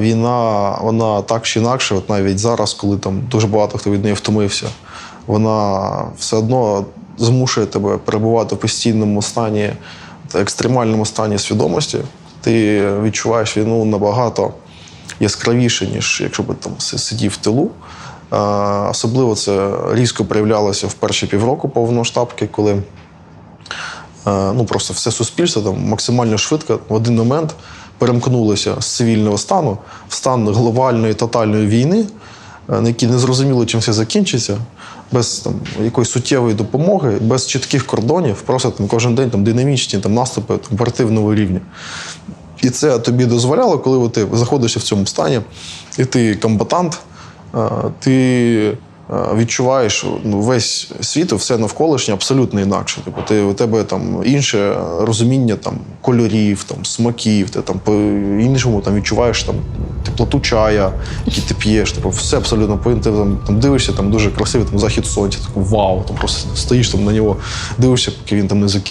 Війна, вона так чи інакше, от навіть зараз, коли там дуже багато хто від неї втомився, вона все одно змушує тебе перебувати в постійному стані, екстремальному стані свідомості. Ти відчуваєш війну набагато яскравіше, ніж якщо б там сидів в тилу. Особливо це різко проявлялося в перші півроку повномасштабки, коли ну просто все суспільство там максимально швидко в один момент перемкнулося з цивільного стану в стан глобальної тотальної війни, е, на якій не зрозуміло, чим все закінчиться, без там якоїсь суттєвої допомоги, без чітких кордонів, просто там кожен день там динамічні там наступи там, оперативного рівня. І це тобі дозволяло, коли ти заходиш в цьому стані, і ти комбатант, е, ти відчуваєш ну, весь світ, все навколишнє абсолютно інакше. Типу, ти, у тебе там інше розуміння там, кольорів, там, смаків, ти там по-іншому там, відчуваєш там, теплоту чая, який ти п'єш. Типу, все абсолютно по- ти там, там дивишся, там дуже красивий там, захід сонця, Таку вау, там просто стоїш там на нього, дивишся, поки він там не закінчиться.